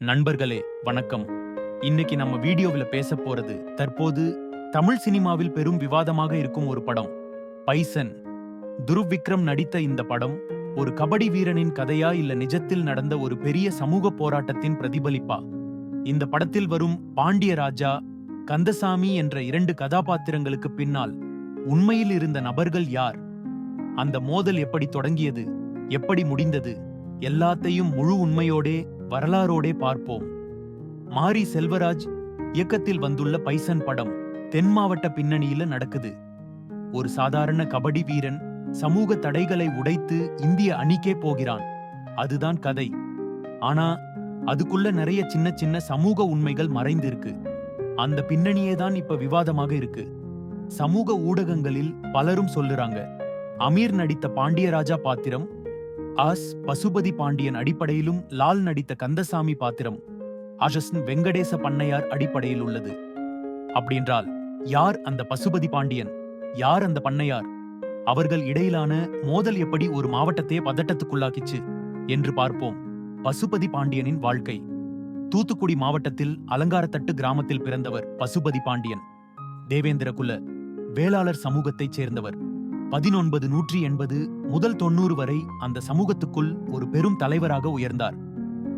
நண்பர்களே வணக்கம். இன்னைக்கு நம்ம வீடியோவில் பேச போறது தற்போது தமிழ் சினிமாவில் பெரும் விவாதமாக இருக்கும் ஒரு படம் பைசன். துருவ் விக்ரம் நடித்த இந்த படம் ஒரு கபடி வீரனின் கதையா இல்ல நிஜத்தில் நடந்த ஒரு பெரிய சமூக போராட்டத்தின் பிரதிபலிப்பா? இந்த படத்தில் வரும் பாண்டியராஜா கந்தசாமி என்ற இரண்டு கதாபாத்திரங்களுக்கு பின்னால் உண்மையில் இருந்த நபர்கள் யார்? அந்த மோதல் எப்படி தொடங்கியது? எப்படி முடிந்தது? எல்லாத்தையும் முழு உண்மையோடே வரலாறோடே பார்ப்போம். மாரி செல்வராஜ் இயக்கத்தில் வந்துள்ள பைசன் படம் தென் மாவட்ட பின்னணியில நடக்குது. ஒரு சாதாரண கபடி வீரன் சமூக தடைகளை உடைத்து இந்திய அணிக்கே போகிறான். அதுதான் கதை. ஆனா அதுக்குள்ள நிறைய சின்ன சின்ன சமூக உண்மைகள் மறைந்திருக்கு. அந்த பின்னணியே தான் இப்ப விவாதமாக இருக்கு. சமூக ஊடகங்களில் பலரும் சொல்லுறாங்க. அமீர் நடித்த பாண்டியராஜா பாத்திரம் ஆஸ் பசுபதி பாண்டியன் அடிப்படையிலும் லால் நடித்த கந்தசாமி பாத்திரம் அஜஸ்ன் வெங்கடேச பண்ணையார் அடிப்படையில் உள்ளது. அப்படின்றால் யார் அந்த பசுபதி பாண்டியன்? யார் அந்த பண்ணையார்? அவர்கள் இடையிலான மோதல் எப்படி ஒரு மாவட்டத்தையே பதட்டத்துக்குள்ளாக்கிச்சு என்று பார்ப்போம். பசுபதி பாண்டியனின் வாழ்க்கை. தூத்துக்குடி மாவட்டத்தில் அலங்காரத்தட்டு கிராமத்தில் பிறந்தவர் பசுபதி பாண்டியன். தேவேந்திர குல வேளாளர் சமூகத்தைச் சேர்ந்தவர். பதினொன்பது நூற்றி எண்பது முதல் தொண்ணூறு வரை அந்த சமூகத்துக்குள் ஒரு பெரும் தலைவராக உயர்ந்தார்.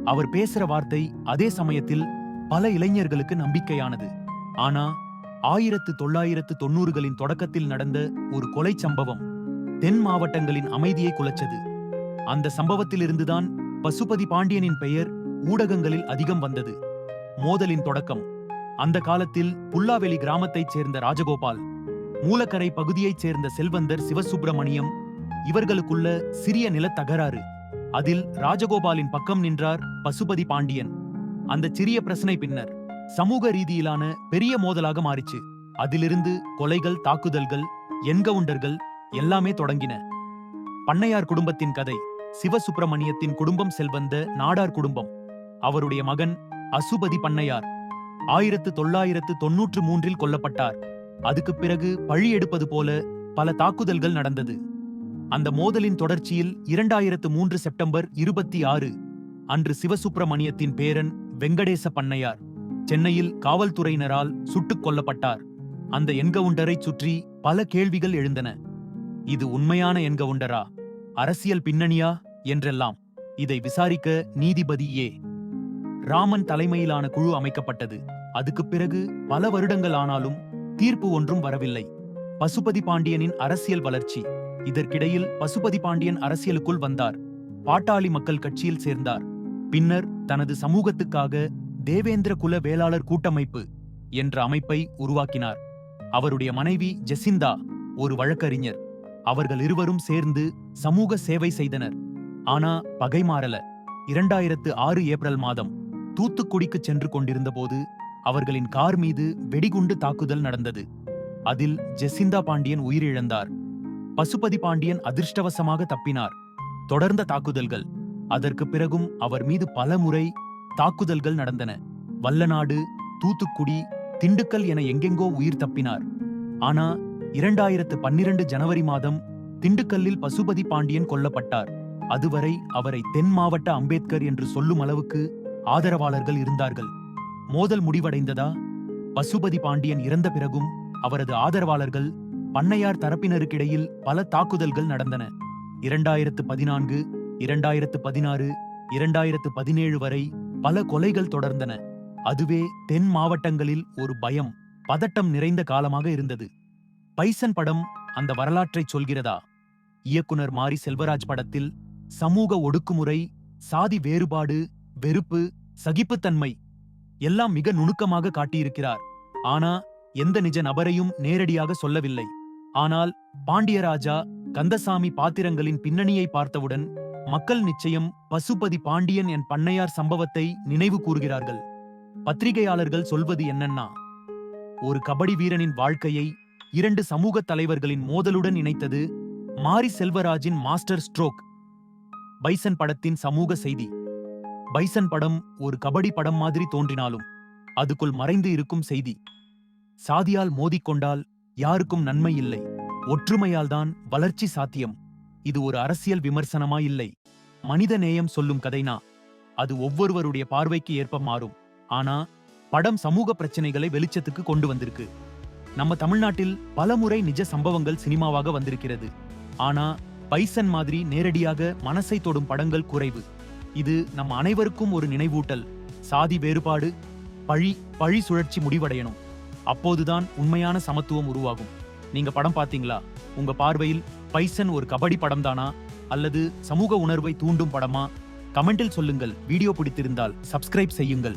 அவர் பேசுற வார்த்தை அதே சமயத்தில் பல இளைஞர்களுக்கு நம்பிக்கையானது. ஆனா ஆயிரத்து தொள்ளாயிரத்து தொண்ணூறுகளின் தொடக்கத்தில் நடந்த ஒரு கொலை சம்பவம் தென் மாவட்டங்களின் அமைதியை குலைச்சது அந்த சம்பவத்திலிருந்துதான் பசுபதி பாண்டியனின் பெயர் ஊடகங்களில் அதிகம் வந்தது. மோதலின் தொடக்கம். அந்த காலத்தில் புல்லாவெளி கிராமத்தைச் சேர்ந்த ராஜகோபால் மூலக்கரை பகுதியைச் சேர்ந்த செல்வந்தர் சிவசுப்பிரமணியம் இவர்களுக்குள்ள சிறிய நிலத்தகராறு அதில் ராஜகோபாலின் பக்கம் நின்றார் பசுபதி பாண்டியன். அந்த சிறிய பிரச்சனை பின்னர் சமூக ரீதியிலான பெரிய மோதலாக மாறிச்சு. அதிலிருந்து கொலைகள் தாக்குதல்கள் என்கவுண்டர்கள் எல்லாமே தொடங்கின. பண்ணையார் குடும்பத்தின் கதை சிவசுப்பிரமணியத்தின் குடும்பம் செல்வந்த நாடார் குடும்பம். அவருடைய மகன் அசுபதி பண்ணையார். ஆயிரத்து தொள்ளாயிரத்து தொன்னூற்று மூன்றில் கொல்லப்பட்டார். அதுக்கு பிறகு பழி எடுப்பது போல பல தாக்குதல்கள் நடந்தது. அந்த மோதலின் தொடர்ச்சியில் இரண்டாயிரத்து மூன்று செப்டம்பர் இருபத்தி ஆறு அன்று சிவசுப்பிரமணியத்தின் பேரன் வெங்கடேச பண்ணையார் சென்னையில் காவல்துறையினரால் சுட்டுக் கொல்லப்பட்டார். அந்த என்கவுண்டரை சுற்றி பல கேள்விகள் எழுந்தன. இது உண்மையான என்கவுண்டரா? அரசியல் பின்னணியா? என்றெல்லாம். இதை விசாரிக்க நீதிபதி ஏ. ராமன் தலைமையிலான குழு அமைக்கப்பட்டது. அதுக்குப் பிறகு பல வருடங்கள் ஆனாலும் தீர்ப்பு ஒன்றும் வரவில்லை. பசுபதி பாண்டியனின் அரசியல் வளர்ச்சி. இதற்கிடையில் பசுபதி பாண்டியன் அரசியலுக்குள் வந்தார். பாட்டாளி மக்கள் கட்சியில் சேர்ந்தார். பின்னர் தனது சமூகத்துக்காக தேவேந்திர குல வேளாளர் கூட்டமைப்பு என்ற அமைப்பை உருவாக்கினார். அவருடைய மனைவி ஜெசிந்தா ஒரு வழக்கறிஞர். அவர்கள் இருவரும் சேர்ந்து சமூக சேவை செய்தனர். ஆனா பகை மாறல. இரண்டாயிரத்து ஆறு ஏப்ரல் மாதம் தூத்துக்குடிக்கு சென்று கொண்டிருந்தபோது அவர்களின் கார் மீது வெடிகுண்டு தாக்குதல் நடந்தது. அதில் ஜெசிந்தா பாண்டியன் உயிரிழந்தார். பசுபதி பாண்டியன் அதிர்ஷ்டவசமாக தப்பினார். தொடர்ந்த தாக்குதல்கள். அதற்கு பிறகும் அவர் மீது பல முறை தாக்குதல்கள் நடந்தன. வல்லநாடு தூத்துக்குடி திண்டுக்கல் என எங்கெங்கோ உயிர் தப்பினார். ஆனா இரண்டாயிரத்து பன்னிரண்டு ஜனவரி மாதம் திண்டுக்கல்லில் பசுபதி பாண்டியன் கொல்லப்பட்டார். அதுவரை அவரை தென் மாவட்ட அம்பேத்கர் என்று சொல்லும் அளவுக்கு ஆதரவாளர்கள் இருந்தார்கள். மோதல் முடிவடைந்ததா? பசுபதி பாண்டியன் இறந்த பிறகும் அவரது ஆதரவாளர்கள் பண்ணையார் தரப்பினருக்கிடையில் பல தாக்குதல்கள் நடந்தன. இரண்டாயிரத்து பதினான்கு இரண்டாயிரத்து பதினாறு இரண்டாயிரத்து பதினேழு வரை பல கொலைகள் தொடர்ந்தன. அதுவே தென் மாவட்டங்களில் ஒரு பயம் பதட்டம் நிறைந்த காலமாக இருந்தது. பைசன் படம் அந்த வரலாற்றைச் சொல்கிறதா? இயக்குனர் மாரி செல்வராஜ் படத்தில் சமூக ஒடுக்குமுறை சாதி வேறுபாடு வெறுப்பு சகிப்புத்தன்மை எல்லாம் மிக நுணுக்கமாக காட்டியிருக்கிறார். ஆனா எந்த நிஜ நபரையும் நேரடியாக சொல்லவில்லை. ஆனால் பாண்டியராஜா கந்தசாமி பாத்திரங்களின் பின்னணியை பார்த்தவுடன் மக்கள் நிச்சயம் பசுபதி பாண்டியன் என் பண்ணையார் சம்பவத்தை நினைவு கூறுகிறார்கள். பத்திரிகையாளர்கள் சொல்வது என்னன்னா ஒரு கபடி வீரனின் வாழ்க்கையை இரண்டு சமூக தலைவர்களின் மோதலுடன் இணைத்தது மாரி செல்வராஜின் மாஸ்டர் ஸ்ட்ரோக் பைசன் படத்தின் சமூக செய்தி. பைசன் படம் ஒரு கபடி படம் மாதிரி தோன்றினாலும் அதுக்குள் மறைந்து இருக்கும் செய்தி. சாதியால் மோதிக்கொண்டால் யாருக்கும் நன்மை இல்லை. ஒற்றுமையால்தான் வளர்ச்சி சாத்தியம். இது ஒரு அரசியல் விமர்சனமா இல்லை. மனித நேயம் சொல்லும் கதைனா அது ஒவ்வொருவருடைய பார்வைக்கு ஏற்ப மாறும். ஆனா படம் சமூக பிரச்சனைகளை வெளிச்சத்துக்கு கொண்டு வந்திருக்கு. நம்ம தமிழ்நாட்டில் பலமுறை நிஜ சம்பவங்கள் சினிமாவாக வந்திருக்கிறது. ஆனா பைசன் மாதிரி நேரடியாக மனசை தொடும் படங்கள் குறைவு. இது நம் அனைவருக்கும் ஒரு நினைவூட்டல். சாதி வேறுபாடு பழி பழி சுழற்சி முடிவடையணும். அப்போதுதான் உண்மையான சமத்துவம் உருவாகும். நீங்க படம் பாத்தீங்களா உங்க பார்வையில் பைசன் ஒரு கபடி படம் தானா அல்லது சமூக உணர்வை தூண்டும் படமா? கமெண்டில் சொல்லுங்கள். வீடியோ பிடித்திருந்தால் சப்ஸ்கிரைப் செய்யுங்கள்.